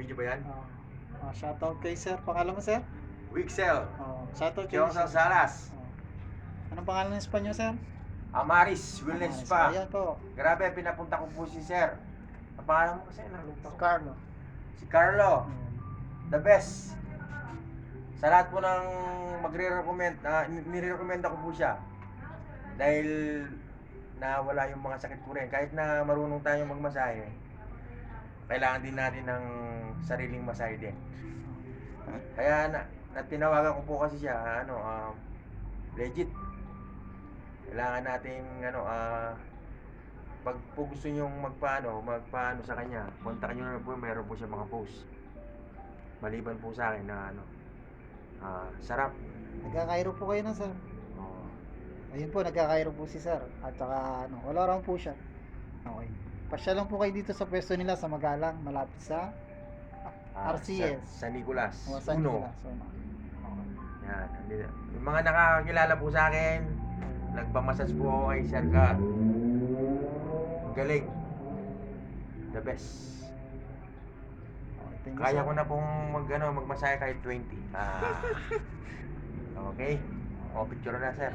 Video ba yan? Oh. Oh, shoutout kay sir. Pangalan mo sir? Wixel. Oh, shoutout kay Chong sir. Salas. Oh. Anong pangalan ng Espanyol sir? Amaris Wellness Spa. Ayan po. Grabe, pinapunta ko po si Sir. Ang pangalan mo kasi, nalungtong. Carlo. Si Carlo. Ayan. The best. Sa lahat po ng magre-recommend, uh, nire-recommend ko po siya. Dahil nawala yung mga sakit ko rin. Kahit na marunong tayo magmasahe, kailangan din natin ng sariling masahe din. Kaya na, na tinawagan ko po kasi siya, ano, um, legit. Kailangan natin, ano, ah, pag po gusto nyong magpaano, magpaano sa kanya, kontakin nyo na po, meron po siya mga post. Maliban po sa akin na, ano, ah, sarap. Nagkakairo po kayo na sir. Oh, Ayun po, nagkakairo po si sir. At saka, ano, wala raw po siya. Okay. Pasya lang po kayo dito sa pwesto nila sa Magalang, malapit sa ah, RCS. Sa, San Nicolas. o San Uno. Nicolas. Uno. Yan. Yung mga nakakakilala po sa akin, nagpamasas po ako kay Sir Car. Galing. The best. Okay, Kaya ko na pong mag, ano, magmasaya kahit 20. Ah. okay. O, picture na, sir.